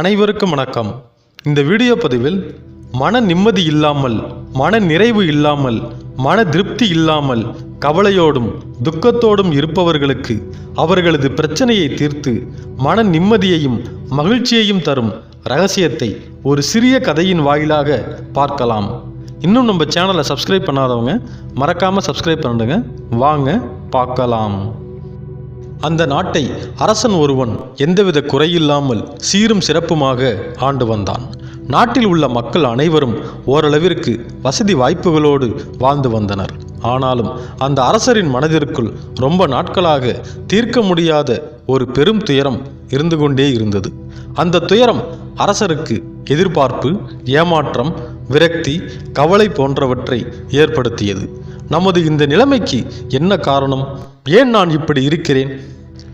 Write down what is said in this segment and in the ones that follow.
அனைவருக்கும் வணக்கம். இந்த வீடியோ பதிவில் மன நிம்மதி இல்லாமல் மன நிறைவு இல்லாமல் மன திருப்தி இல்லாமல் கவலையோடும் துக்கத்தோடும் இருப்பவர்களுக்கு அவர்களது பிரச்சனையை தீர்த்து மன நிம்மதியையும் மகிழ்ச்சியையும் தரும் ரகசியத்தை ஒரு சிறிய கதையின் வாயிலாக பார்க்கலாம். இன்னும் நம்ம சேனலை சப்ஸ்கிரைப் பண்ணாதவங்க மறக்காமல் சப்ஸ்கிரைப் பண்ணுங்க வாங்க பார்க்கலாம். அந்த நாட்டை அரசன் ஒருவன் எந்தவித குறையில்லாமல் சீரும் சிறப்புமாக ஆண்டு வந்தான். நாட்டில் உள்ள மக்கள் அனைவரும் ஓரளவிற்கு வசதி வாய்ப்புகளோடு வாழ்ந்து வந்தனர். ஆனாலும் அந்த அரசரின் மனதிற்குள் ரொம்ப நாட்களாக தீர்க்க முடியாத ஒரு பெரும் துயரம் இருந்து கொண்டே இருந்தது. அந்த துயரம் அரசருக்கு எதிர்பார்ப்பு ஏமாற்றம் விரக்தி கவலை போன்றவற்றை ஏற்படுத்தியது. நமது இந்த நிலைமைக்கு என்ன காரணம்? ஏன் நான் இப்படி இருக்கிறேன்?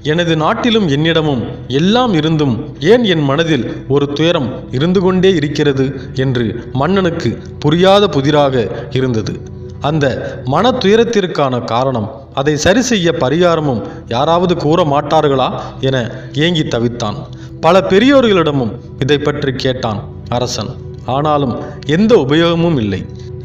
எனது நாட்டிலும் என்னிடமும் எல்லாம் இருந்தும் ஏன் என் மனதில் ஒரு துயரம் இருந்து கொண்டே இருக்கிறது என்று மன்னனுக்கு புரியாத புதிராக இருந்தது. அந்த மன துயரத்திற்கான காரணம் அதை சரி செய்ய பரிகாரமும் யாராவது கூற மாட்டார்களா என ஏங்கி தவித்தான். பல பெரியோர்களிடமும் இதை பற்றி கேட்டான் அரசன். ஆனாலும் எந்த உபயோகமும் இல்லை.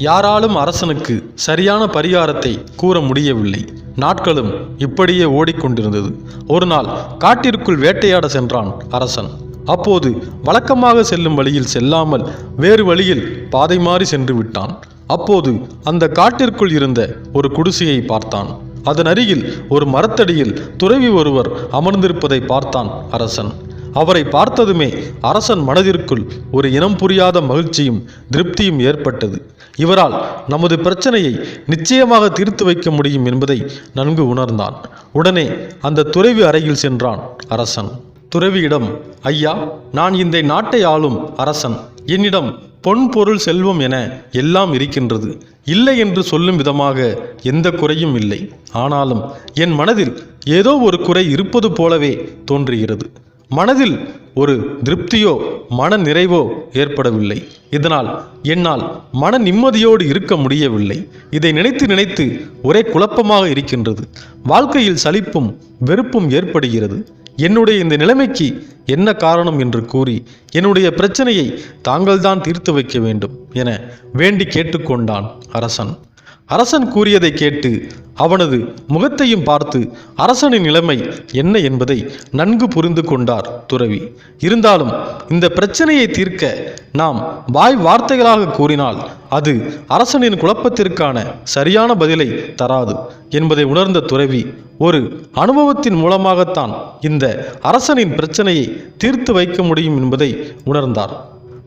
யாராலும் அரசனுக்கு சரியான பரிகாரத்தை கூற முடியவில்லை. நாட்களும் இப்படியே ஓடிக்கொண்டிருந்தது. ஒரு நாள் காட்டிற்குள் வேட்டையாட சென்றான் அரசன். அப்போது வழக்கமாக செல்லும் வழியில் செல்லாமல் வேறு வழியில் பாதை மாறி சென்று விட்டான். அப்போது அந்த காட்டிற்குள் இருந்த ஒரு குடிசையை பார்த்தான். அதன் அருகில் ஒரு மரத்தடியில் துறவி ஒருவர் அமர்ந்திருப்பதை பார்த்தான் அரசன். அவரை பார்த்ததுமே அரசன் மனதிற்குள் ஒரு இனம் புரியாத மகிழ்ச்சியும் திருப்தியும் ஏற்பட்டது. இவரால் நமது பிரச்சனையை நிச்சயமாக தீர்த்து வைக்க முடியும் என்பதை நன்கு உணர்ந்தான். உடனே அந்த துறவி அறையில் சென்றான் அரசன். துறவியிடம் ஐயா நான் இந்த நாட்டை ஆளும் அரசன். என்னிடம் பொன் பொருள் செல்வம் என எல்லாம் இருக்கின்றது. இல்லை என்று சொல்லும் விதமாக எந்த குறையும் இல்லை. ஆனாலும் என் மனதில் ஏதோ ஒரு குறை இருப்பது போலவே தோன்றுகிறது. மனதில் ஒரு திருப்தியோ மன நிறைவோ ஏற்படவில்லை. இதனால் என்னால் மன நிம்மதியோடு இருக்க முடியவில்லை. இதை நினைத்து நினைத்து ஒரே குழப்பமாக இருக்கின்றது. வாழ்க்கையில் சலிப்பும் வெறுப்பும் ஏற்படுகிறது. என்னுடைய இந்த நிலைமைக்கு என்ன காரணம் என்று கூறி என்னுடைய பிரச்சனையை தாங்கள்தான் தீர்த்து வைக்க வேண்டும் என வேண்டி கேட்டுக்கொண்டான் அரசன். அரசன் கூறியதை கேட்டு அவனது முகத்தையும் பார்த்து அரசனின் நிலைமை என்ன என்பதை நன்கு புரிந்து கொண்டார் துறவி. இருந்தாலும் இந்த பிரச்சனையை தீர்க்க நாம் வாய் வார்த்தைகளாக கூறினால் அது அரசனின் குழப்பத்திற்கான சரியான பதிலை தராது என்பதை உணர்ந்த துறவி ஒரு அனுபவத்தின் மூலமாகத்தான் இந்த அரசனின் பிரச்சனையை தீர்த்து வைக்க முடியும் என்பதை உணர்ந்தார்.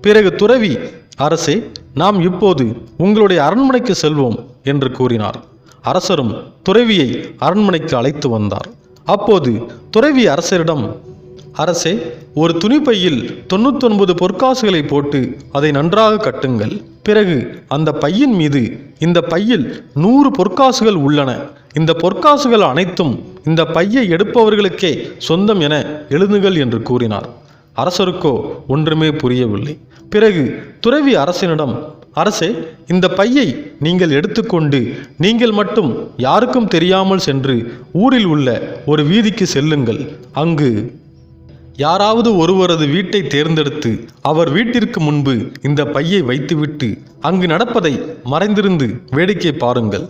பிறகு துறவி அரசே நாம் இப்போது உங்களுடைய அரண்மனைக்கு செல்வோம் என்று கூறினார். அரசரும் துறவியை அரண்மனைக்கு அழைத்து வந்தார். அப்போது துறவி அரசரிடம் அரசே ஒரு துணிப்பையில் தொண்ணூத்தொன்பது பொற்காசுகளை போட்டு அதை நன்றாக கட்டுங்கள். பிறகு அந்த பையின் மீது இந்த பையில் நூறு பொற்காசுகள் உள்ளன. இந்த பொற்காசுகள் அனைத்தும் இந்த பையை எடுப்பவர்களுக்கே சொந்தம் என எழுதுங்கள் என்று கூறினார். அரசருக்கோ ஒன்றுமே புரியவில்லை. பிறகு துறவி அரசனிடம் அரசே இந்த பையை நீங்கள் எடுத்துக்கொண்டு நீங்கள் மட்டும் யாருக்கும் தெரியாமல் சென்று ஊரில் உள்ள ஒரு வீதிக்கு செல்லுங்கள். அங்கு யாராவது ஒருவரது வீட்டை தேர்ந்தெடுத்து அவர் வீட்டிற்கு முன்பு இந்த பையை வைத்துவிட்டு அங்கு நடப்பதை மறைந்திருந்து வேடிக்கை பாருங்கள்.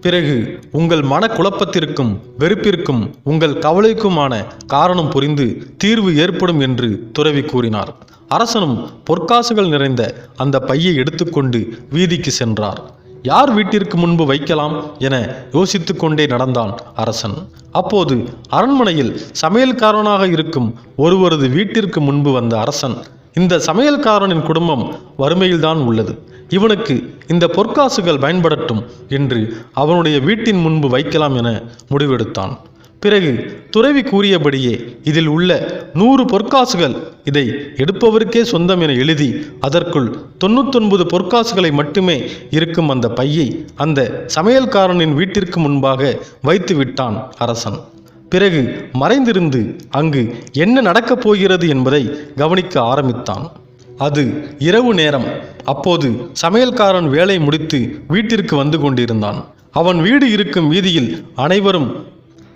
பிறகு உங்கள் மனக்குழப்பத்திற்கும் வெறுப்பிற்கும் உங்கள் கவலைக்குமான காரணம் புரிந்து தீர்வு ஏற்படும் என்று துறவி கூறினார். அரசனும் பொற்காசுகள் நிறைந்த அந்த பையை எடுத்துக்கொண்டு வீதிக்கு சென்றார். யார் வீட்டிற்கு முன்பு வைக்கலாம் என யோசித்து கொண்டே நடந்தான் அரசன். அப்போது அரண்மனையில் சமையல்காரனாக இருக்கும் ஒருவரது வீட்டிற்கு முன்பு வந்த அரசன் இந்த சமையல்காரனின் குடும்பம் வறுமையில்தான் உள்ளது. இவனுக்கு இந்த பொற்காசுகள் பயன்படட்டும் என்று அவனுடைய வீட்டின் முன்பு வைக்கலாம் என முடிவெடுத்தான். பிறகு துறவி கூறியபடியே இதில் உள்ள நூறு பொற்காசுகள் இதை எடுப்பவருக்கே சொந்தம் என எழுதி அதற்குள் தொண்ணூத்தொன்பது பொற்காசுகளை மட்டுமே இருக்கும் அந்த பையை அந்த சமையல்காரனின் வீட்டிற்கு முன்பாக வைத்து விட்டான் அரசன். பிறகு மறைந்திருந்து அங்கு என்ன நடக்கப் போகிறது என்பதை கவனிக்க ஆரம்பித்தான். அது இரவு நேரம். அப்போது சமையல்காரன் வேலை முடித்து வீட்டிற்கு வந்து கொண்டிருந்தான். அவன் வீடு இருக்கும் வீதியில் அனைவரும்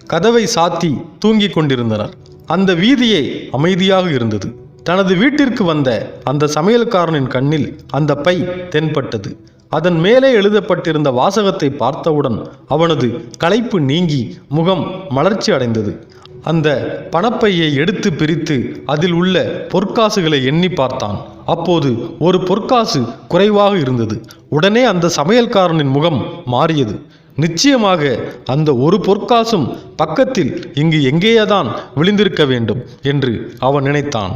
கதவை சாத்தி தூங்கிக் கொண்டிருந்தனர். அந்த வீதியே அமைதியாக இருந்தது. தனது வீட்டிற்கு வந்த அந்த சமையல்காரனின் கண்ணில் அந்த பை தென்பட்டது. அதன் மேலே எழுதப்பட்டிருந்த வாசகத்தை பார்த்தவுடன் அவனது களைப்பு நீங்கி முகம் மலர்ச்சி அடைந்தது. அந்த பணப்பையை எடுத்து பிரித்து அதில் உள்ள பொற்காசுகளை எண்ணி பார்த்தான். அப்போது ஒரு பொற்காசு குறைவாக இருந்தது. உடனே அந்த சமையல்காரனின் முகம் மாறியது. நிச்சயமாக அந்த ஒரு பொற்காசும் பக்கத்தில் இங்கு எங்கேயேதான் விழுந்திருக்க வேண்டும் என்று அவன் நினைத்தான்.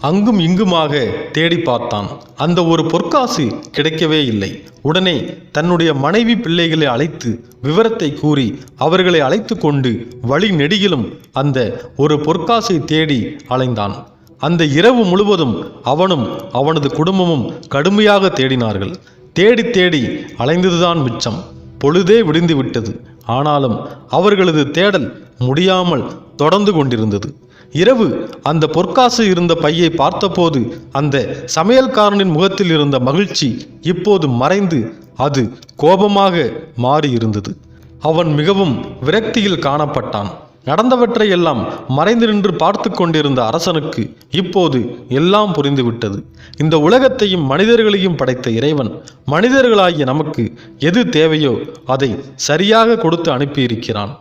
அங்கும் இங்குமாக தேடி பார்த்தான். அந்த ஒரு பொற்காசு கிடைக்கவே இல்லை. உடனே தன்னுடைய மனைவி பிள்ளைகளை அழைத்து விவரத்தை கூறி அவர்களை அழைத்து கொண்டு வழி நெடுகிலும் அந்த ஒரு பொற்காசை தேடி அலைந்தான். அந்த இரவு முழுவதும் அவனும் அவனது குடும்பமும் கடுமையாக தேடினார்கள். தேடி தேடி அலைந்ததுதான் மிச்சம். பொழுதே விடிந்து விட்டது. ஆனாலும் அவர்களது தேடல் முடியாமல் தொடர்ந்து கொண்டிருந்தது. இரவு அந்த பொற்காசு இருந்த பையை பார்த்தபோது அந்த சமையல்காரனின் முகத்தில் இருந்த மகிழ்ச்சி இப்போது மறைந்து அது கோபமாக மாறியிருந்தது. அவன் மிகவும் விரக்தியில் காணப்பட்டான். நடந்தவற்றை எல்லாம் மறைந்து நின்று பார்த்து கொண்டிருந்த அரசனுக்கு இப்போது எல்லாம் புரிந்துவிட்டது. இந்த உலகத்தையும் மனிதர்களையும் படைத்த இறைவன் மனிதர்களாகிய நமக்கு எது தேவையோ அதை சரியாக கொடுத்து அனுப்பியிருக்கிறான்.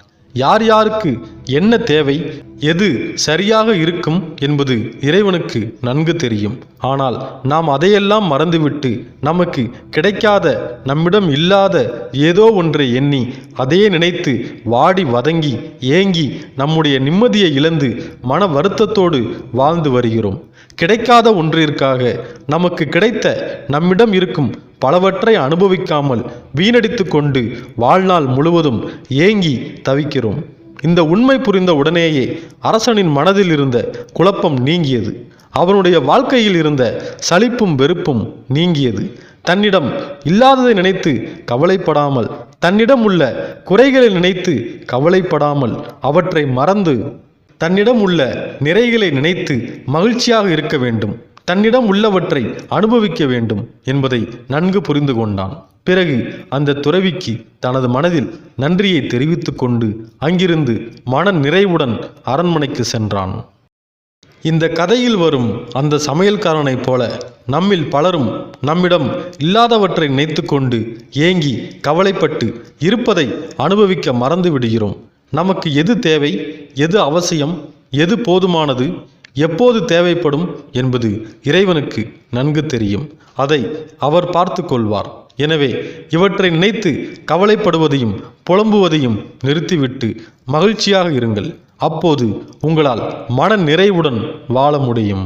யார் யாருக்கு என்ன தேவை எது சரியாக இருக்கும் என்பது இறைவனுக்கு நன்கு தெரியும். ஆனால் நாம் அதையெல்லாம் மறந்துவிட்டு நமக்கு கிடைக்காத நம்மிடம் இல்லாத ஏதோ ஒன்றை எண்ணி அதையே நினைத்து வாடி வதங்கி ஏங்கி நம்முடைய நிம்மதியை இழந்து மன வருத்தத்தோடு வாழ்ந்து வருகிறோம். கிடைக்காத ஒன்றிற்காக நமக்கு கிடைத்த நம்மிடம் இருக்கும் பலவற்றை அனுபவிக்காமல் வீணடித்து கொண்டு வாழ்நாள் முழுவதும் ஏங்கி தவிக்கிறோம். இந்த உண்மை புரிந்த உடனேயே அரசனின் மனதில் இருந்த குழப்பம் நீங்கியது. அவனுடைய வாழ்க்கையில் இருந்த சலிப்பும் வெறுப்பும் நீங்கியது. தன்னிடம் இல்லாததை நினைத்து கவலைப்படாமல் தன்னிடம் உள்ள குறைகளை நினைத்து கவலைப்படாமல் அவற்றை மறந்து தன்னிடம் உள்ள நிறைகளை நினைத்து மகிழ்ச்சியாக இருக்க வேண்டும். தன்னிடம் உள்ளவற்றை அனுபவிக்க வேண்டும் என்பதை நன்கு புரிந்து கொண்டான். பிறகு அந்த துறவிக்கு தனது மனதில் நன்றியை தெரிவித்து கொண்டு அங்கிருந்து மன நிறைவுடன் அரண்மனைக்கு சென்றான். இந்த கதையில் வரும் அந்த சமையல்காரனைப் போல நம்மில் பலரும் நம்மிடம் இல்லாதவற்றை நினைத்துக்கொண்டு ஏங்கி கவலைப்பட்டு இருப்பதை அனுபவிக்க மறந்து விடுகிறோம். நமக்கு எது தேவை? எது அவசியம்? எது போதுமானது? எப்போது தேவைப்படும் என்பது இறைவனுக்கு நன்கு தெரியும். அதை அவர் பார்த்து கொள்வார். எனவே இவற்றை நினைத்து கவலைப்படுவதையும் புலம்புவதையும் நிறுத்திவிட்டு மகிழ்ச்சியாக இருங்கள். அப்போது உங்களால் மன நிறைவுடன் வாழ முடியும்.